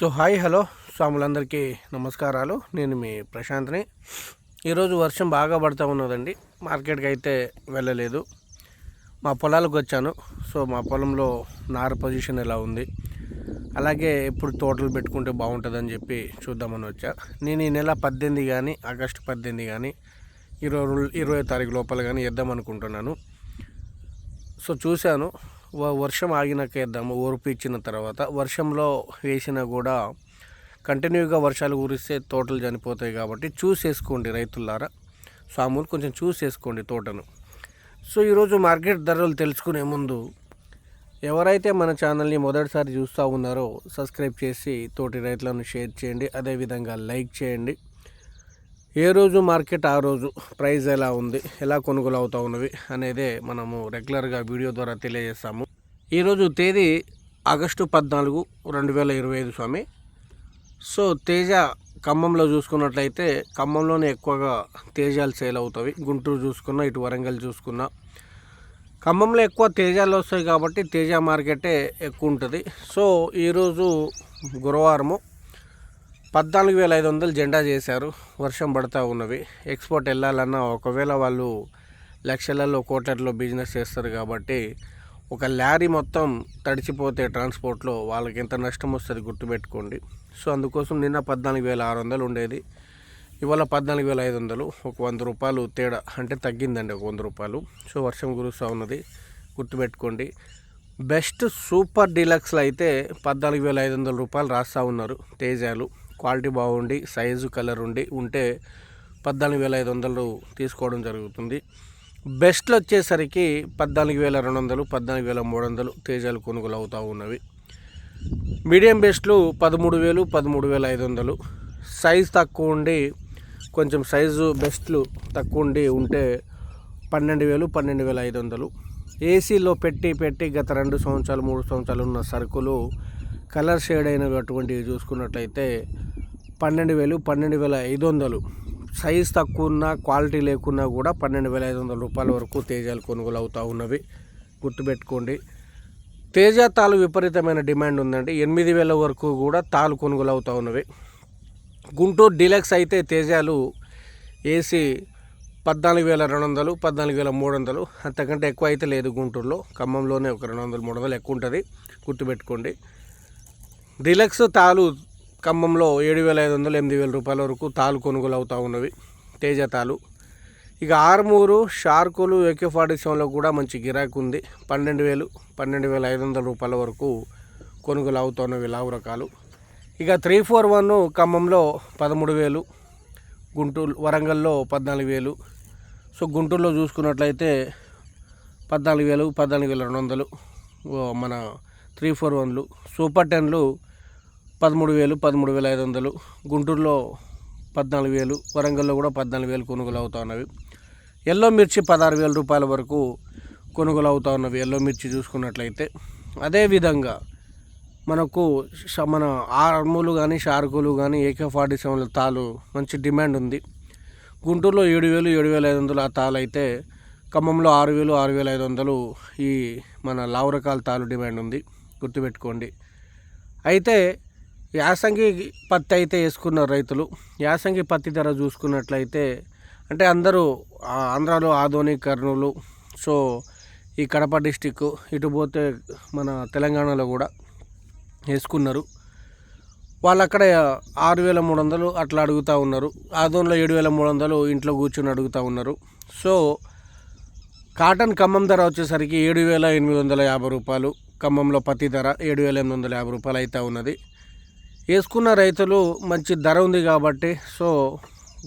So hi hello స్వాములందరికీ నమస్కారాలు. నేను మీ ప్రశాంత్ని. ఈరోజు వర్షం బాగా పడుతూ ఉన్నదండి. మార్కెట్కి అయితే వెళ్ళలేదు. మా పొలాలకు వచ్చాను. సో మా పొలంలో నార పొజిషన్ ఎలా ఉంది? అలాగే ఎప్పుడు తోటలు పెట్టుకుంటే బాగుంటుందని చెప్పి చూద్దామని వచ్చా. నేను ఈ నెల పద్దెనిమిది కానీ ఆగస్టు పద్దెనిమిది కానీ ఇరవై ఇరవై తారీఖు లోపల కానీ వేద్దాం అనుకుంటున్నాను. సో చూశాను. వర్షం ఆగినాక వేద్దాము ఓర్పు ఇచ్చిన తర్వాత. వర్షంలో వేసినా కూడా కంటిన్యూగా వర్షాలు కురిస్తే తోటలు చనిపోతాయి కాబట్టి చూసేసుకోండి రైతులారా. సాములు కొంచెం చూసేసుకోండి తోటను. సో ఈరోజు మార్కెట్ ధరలు తెలుసుకునే ముందు ఎవరైతే మన ఛానల్ని మొదటిసారి చూస్తూ ఉన్నారో సబ్స్క్రైబ్ చేసి తోటి రైతులను షేర్ చేయండి. అదేవిధంగా లైక్ చేయండి. ఏ రోజు మార్కెట్ ఆ రోజు ప్రైస్ ఎలా ఉంది ఎలా కొనుగోలు అవుతా ఉన్నవి అనేది మనము రెగ్యులర్గా వీడియో ద్వారా తెలియజేస్తాము. ఈరోజు తేదీ ఆగస్టు పద్నాలుగు రెండు వేల ఇరవై ఐదు స్వామి. సో తేజ ఖమ్మంలో చూసుకున్నట్లయితే ఖమ్మంలోనే ఎక్కువగా తేజాలు సేల్ అవుతాయి. గుంటూరు చూసుకున్నా ఇటు వరంగల్ చూసుకున్నా. ఖమ్మంలో ఎక్కువ తేజాలు వస్తాయి కాబట్టి తేజ మార్కెటే ఎక్కువ ఉంటుంది. సో ఈరోజు గురువారము పద్నాలుగు వేల ఐదు వందలు జెండా చేశారు. వర్షం పడతా ఉన్నవి. ఎక్స్పోర్ట్ వెళ్ళాలన్నా ఒకవేళ వాళ్ళు లక్షలలో కోట్లలో బిజినెస్ చేస్తారు కాబట్టి ఒక లారీ మొత్తం తడిచిపోతే ట్రాన్స్పోర్ట్లో వాళ్ళకి ఎంత నష్టం వస్తుంది గుర్తుపెట్టుకోండి. సో అందుకోసం నిన్న పద్నాలుగు వేల ఆరు వందలు ఉండేది. ఇవాళ పద్నాలుగు వేల ఐదు వందలు ఒక వంద రూపాయలు తేడా అంటే తగ్గిందండి ఒక వంద రూపాయలు. సో వర్షం కురుస్తూ ఉన్నది గుర్తుపెట్టుకోండి. బెస్ట్ సూపర్ డీలక్స్లో అయితే పద్నాలుగు వేల ఐదు వందల రూపాయలు రాస్తూ ఉన్నారు తేజాలు. క్వాలిటీ బాగుండి సైజు కలర్ ఉండి ఉంటే పద్నాలుగు వేల ఐదు వందలు తీసుకోవడం జరుగుతుంది. బెస్ట్లు వచ్చేసరికి పద్నాలుగు వేల రెండు వందలు పద్నాలుగు వేల మూడు వందలు తేజాలు కొనుగోలు అవుతూ ఉన్నవి. మీడియం బెస్ట్లు పదమూడు వేలు పదమూడు వేల ఐదు వందలు. సైజ్ తక్కువ ఉండి కొంచెం సైజు బెస్ట్లు తక్కువ ఉండి ఉంటే పన్నెండు వేలు పన్నెండు వేల ఐదు వందలు. ఏసీలో పెట్టి పెట్టి గత రెండు సంవత్సరాలు మూడు సంవత్సరాలు ఉన్న సరుకులు కలర్ షేడ్ అయినటువంటివి చూసుకున్నట్లయితే పన్నెండు వేలు పన్నెండు వేల ఐదు వందలు. సైజ్ తక్కువ ఉన్న క్వాలిటీ లేకున్నా కూడా పన్నెండు వేల ఐదు వందల రూపాయల వరకు తేజాలు కొనుగోలు అవుతూ ఉన్నవి. గుర్తుపెట్టుకోండి. తేజ తాలు విపరీతమైన డిమాండ్ ఉందండి. ఎనిమిది వేల వరకు కూడా తాలు కొనుగోలు అవుతూ ఉన్నవి. గుంటూరు డీలక్స్ అయితే తేజాలు ఏసీ పద్నాలుగు వేల రెండు వందలు పద్నాలుగు వేల మూడు వందలు అంతకంటే ఎక్కువ అయితే లేదు గుంటూరులో. ఖమ్మంలోనే ఒక రెండు వందలు మూడు వందలు ఎక్కువ ఉంటుంది. గుర్తుపెట్టుకోండి. డీలక్స్ తాలు ఖమ్మంలో ఏడు వేల ఐదు వందలు ఎనిమిది వేల రూపాయల వరకు తాలు కొనుగోలు అవుతూ ఉన్నవి. తేజ తాలు. ఇక ఆర్మూరు షార్కులు ఏకే ఫార్టీ సెవెన్లో కూడా మంచి గిరాకీ ఉంది. పన్నెండు వేలు పన్నెండు వేల ఐదు వందల రూపాయల వరకు కొనుగోలు అవుతున్నవి లావు రకాలు. ఇక త్రీ ఫోర్ వన్ ఖమ్మంలో పదమూడు వేలు గుంటూరు వరంగల్లో పద్నాలుగు వేలు. సో గుంటూరులో చూసుకున్నట్లయితే పద్నాలుగు వేలు పద్నాలుగు వేల రెండు వందలు మన త్రీ ఫోర్ వన్లు. సూపర్ టెన్లు పదమూడు వేలు పదమూడు వేల ఐదు వందలు. గుంటూరులో పద్నాలుగు వేలు వరంగల్లో కూడా పద్నాలుగు వేలు కొనుగోలు అవుతా ఉన్నవి ఎల్లో మిర్చి పదహారు వేల రూపాయల వరకు కొనుగోలు అవుతా ఉన్నవి ఎల్లో మిర్చి చూసుకున్నట్లయితే. అదేవిధంగా మనకు మన ఆర్ములు కానీ షార్కులు కానీ ఏకే ఫార్టీ సెవెన్ తాలు మంచి డిమాండ్ ఉంది. గుంటూరులో ఏడు వేలు ఏడు వేల ఐదు వందలు ఆ తాలు అయితే ఖమ్మంలో ఆరు వేలు ఆరు వేల ఐదు వందలు ఈ మన లావు రకాల తాలు డిమాండ్ ఉంది. గుర్తుపెట్టుకోండి. అయితే యాసంగి పత్తి అయితే వేసుకున్నారు రైతులు. యాసంగి పత్తి ధర చూసుకున్నట్లయితే అంటే అందరూ ఆంధ్రాలో ఆదోని కర్నూలు సో ఈ కడప డిస్టిక్ ఇటు పోతే మన తెలంగాణలో కూడా వేసుకున్నారు. వాళ్ళు అక్కడ ఆరు వేల మూడు వందలు అట్లా అడుగుతూ ఉన్నారు. ఆదోన్లో ఏడు వేల మూడు వందలు ఇంట్లో కూర్చొని అడుగుతూ ఉన్నారు. సో కాటన్ ఖమ్మం ధర వచ్చేసరికి ఏడు వేల ఎనిమిది వందల యాభై రూపాయలు ఖమ్మంలో పత్తి ధర ఏడు వేల ఎనిమిది వందల యాభై రూపాయలు అయితే ఉన్నది. వేసుకున్న రైతులు మంచి ధర ఉంది కాబట్టి సో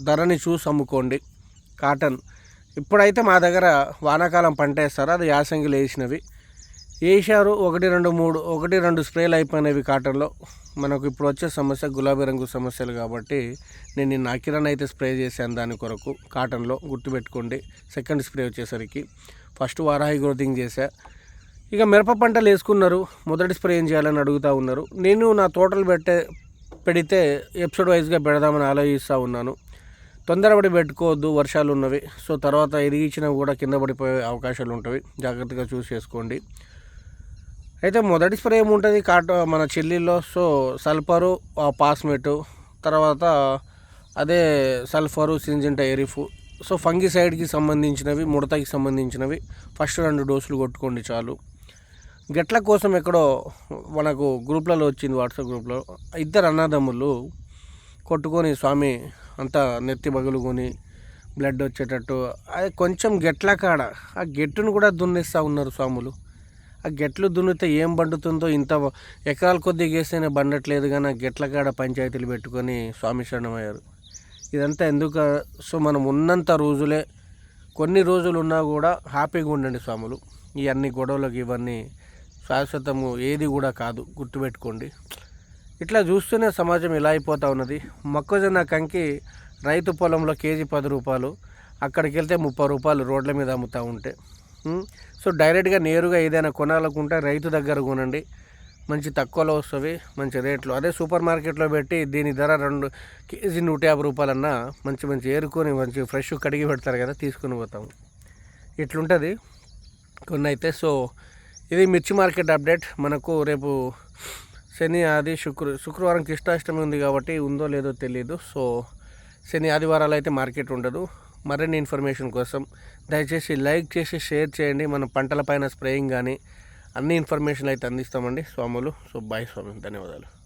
ధరని చూసి అమ్ముకోండి. కాటన్. ఇప్పుడైతే మా దగ్గర వానాకాలం పంట వేస్తారు అది యాసంగిలు వేసినవి. వేసారు ఒకటి రెండు మూడు ఒకటి రెండు స్ప్రేలు అయిపోయినవి కాటన్లో. మనకు ఇప్పుడు వచ్చే సమస్య గులాబీ రంగు సమస్యలు కాబట్టి నేను నిన్న అకిరన్ అయితే స్ప్రే చేశాను దాని కొరకు కాటన్లో గుర్తుపెట్టుకోండి. సెకండ్ స్ప్రే వచ్చేసరికి. ఫస్ట్ వారాహి గ్రోతింగ్ చేశా. ఇక మిరప పంటలు వేసుకున్నారు. మొదటి స్ప్రే ఏం చేయాలని అడుగుతూ ఉన్నారు. నేను నా తోటలు పెట్టే పెడితే ఎపిసోడ్ వైజ్గా పెడదామని ఆలోచిస్తూ ఉన్నాను. తొందరపడి పెట్టుకోవద్దు వర్షాలు ఉన్నవి. సో తర్వాత ఎదిగించినా కూడా కింద పడిపోయే అవకాశాలు ఉంటాయి జాగ్రత్తగా చూసి చేసుకోండి. అయితే మొదటి స్ప్రే ఏముంటుంది? కాట మన చెల్లిలో. సో సల్ఫరు పాస్మెటు. తర్వాత అదే సల్ఫరు సింజింటా ఎరిఫ్. సో ఫంగిసైడ్కి సంబంధించినవి ముడతకి సంబంధించినవి. ఫస్ట్ రెండు డోసులు కొట్టుకోండి చాలు. గెట్ల కోసం ఎక్కడో మనకు గ్రూప్లలో వచ్చింది వాట్సాప్ గ్రూప్లో. ఇద్దరు అన్నదమ్ములు కొట్టుకొని స్వామి అంతా నెత్తి బగులుకొని బ్లడ్ వచ్చేటట్టు. అది కొంచెం గెట్ల కాడ ఆ గెట్టును కూడా దున్నేస్తూ ఉన్నారు స్వాములు. ఆ గెట్లు దున్నితే ఏం బండుతుందో ఇంత ఎకరాల కొద్దిగా వేస్తేనే బండట్లేదు కానీ ఆ గెట్ల కాడ పంచాయతీలు పెట్టుకొని స్వామి శరణమయ్యారు. ఇదంతా ఎందుకు సో మనం ఉన్నంత రోజులే కొన్ని రోజులు ఉన్నా కూడా హ్యాపీగా ఉండండి స్వాములు. ఈ అన్ని గొడవలకు ఇవన్నీ శాశ్వతము ఏది కూడా కాదు. గుర్తుపెట్టుకోండి. ఇట్లా చూస్తూనే సమాజం ఇలా అయిపోతూ ఉన్నది. మొక్కజొన్న కంకి రైతు పొలంలో కేజీ పది రూపాయలు అక్కడికి వెళ్తే ముప్పై రూపాయలు రోడ్ల మీద అమ్ముతూ ఉంటే. సో డైరెక్ట్గా నేరుగా ఏదైనా కొనాలనుకుంటే రైతు దగ్గర కొనండి. మంచి తక్కువలో వస్తుంది మంచి రేట్లు. అదే సూపర్ మార్కెట్లో పెట్టి దీని ధర రెండు కేజీ నూట యాభై రూపాయలన్నా మంచి మంచి ఏరుకొని మంచి ఫ్రెష్ కడిగి పెడతారు కదా తీసుకొని పోతాము. ఇట్లుంటుంది. కొన్ని అయితే సో ఇది మిర్చి మార్కెట్ అప్డేట్. మనకు రేపు శని ఆది శుక్ర శుక్రవారం కృష్ణాష్టమి ఉంది కాబట్టి ఉందో లేదో తెలియదు సో శని ఆదివారాలు అయితే మార్కెట్ ఉండదు. మరిన్ని ఇన్ఫర్మేషన్ కోసం దయచేసి లైక్ చేసి షేర్ చేయండి. మన పంటలపైన స్ప్రేయింగ్ కానీ అన్ని ఇన్ఫర్మేషన్ అయితే అందిస్తామండి. స్వాములు సో బాయ్ స్వామి ధన్యవాదాలు.